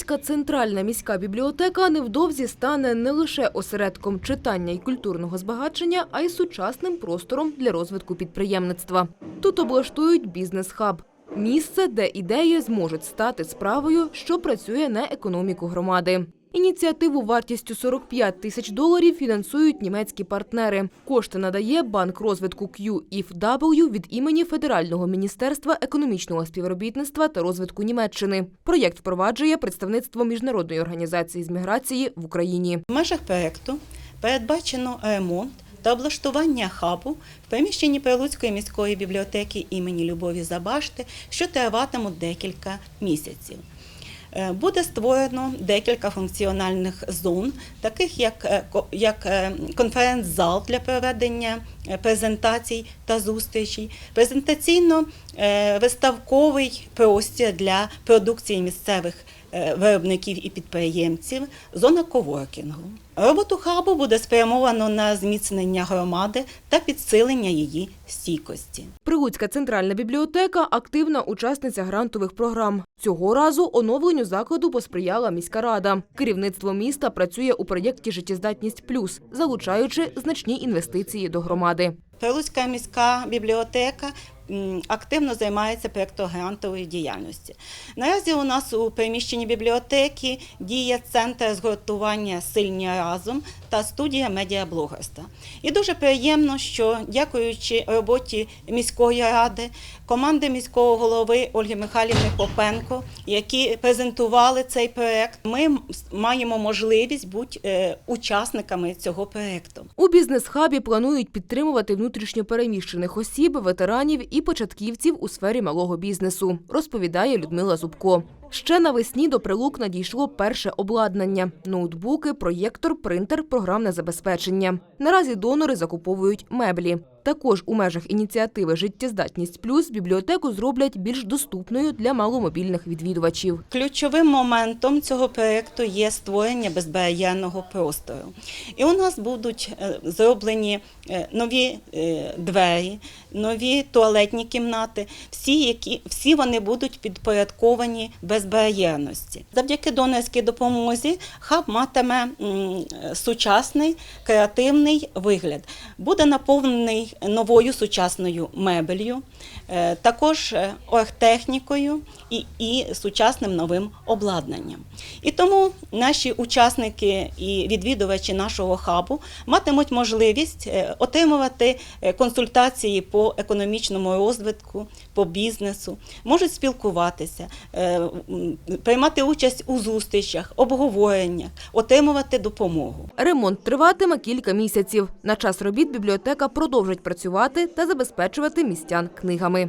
Прилуцька центральна міська бібліотека невдовзі стане не лише осередком читання і культурного збагачення, а й сучасним простором для розвитку підприємництва. Тут облаштують бізнес-хаб. Місце, де ідеї зможуть стати справою, що працює на економіку громади. Ініціативу вартістю 45 тисяч доларів фінансують німецькі партнери. Кошти надає банк розвитку QIFW від імені Федерального міністерства економічного співробітництва та розвитку Німеччини. Проєкт впроваджує представництво міжнародної організації з міграції в Україні. В межах проєкту передбачено ремонт та облаштування хабу в приміщенні Прилуцької міської бібліотеки імені Любові Забашти, що триватимуть декілька місяців. Е, Буде створено декілька функціональних зон, таких як, е, як е, конференц-зал для проведення презентацій та зустрічей, презентаційно-виставковий простір для продукції місцевих виробників і підприємців, зона коворкінгу. Роботу хабу буде спрямовано на зміцнення громади та підсилення її стійкості. Прилуцька центральна бібліотека активна учасниця грантових програм. Цього разу оновленню закладу посприяла міська рада. Керівництво міста працює у проєкті Життєздатність плюс, залучаючи значні інвестиції до громади. Прилуцька міська бібліотека активно займається проєктогрантовою діяльністю. Наразі у нас у приміщенні бібліотеки діє центр згуртування Сильні разом та студія медіаблогерства. І дуже приємно, що дякуючи роботі міської ради, команди міського голови Ольги Михайлівни Попенко, які презентували цей проєкт, ми маємо можливість бути е, учасниками цього проєкту. У бізнес-хабі планують підтримувати внутрішньо переміщених осіб, ветеранів і початківців у сфері малого бізнесу, розповідає Людмила Зубко. Ще навесні до прилук надійшло перше обладнання: ноутбуки, проєктор, принтер, програмне забезпечення. Наразі донори закуповують меблі. Також у межах ініціативи Життєздатність плюс бібліотеку зроблять більш доступною для маломобільних відвідувачів. Ключовим моментом цього проєкту є створення безбар'єрного простору. І у нас будуть е, зроблені е, нові е, двері, нові туалетні кімнати. Всі, які, всі вони будуть підпорядковані безбар'єрності. Завдяки донорській допомозі хаб матиме сучасний креативний вигляд. Буде наповнений новою сучасною мебелью, також е, оргтехнікою і, і сучасним новим обладнанням. І тому наші учасники і відвідувачі нашого хабу матимуть можливість е, отримувати е, консультації по економічному розвитку, по бізнесу, можуть спілкуватися, е, приймати участь у зустрічах, обговореннях, отримувати допомогу. Ремонт триватиме кілька місяців. На час робіт бібліотека продовжить працювати та забезпечувати містян книгами.